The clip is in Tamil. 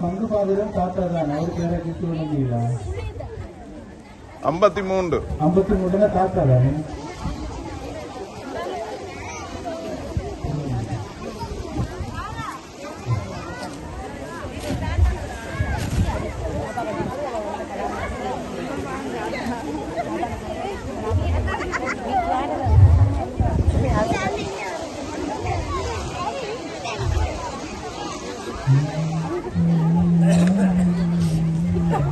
பங்கு பாதிரம் தாத்தா தான் அவருக்கு யாரை கிஃப்ட் பண்ண முடியல ஐம்பத்தி மூன்று. ஐம்பத்தி தாத்தா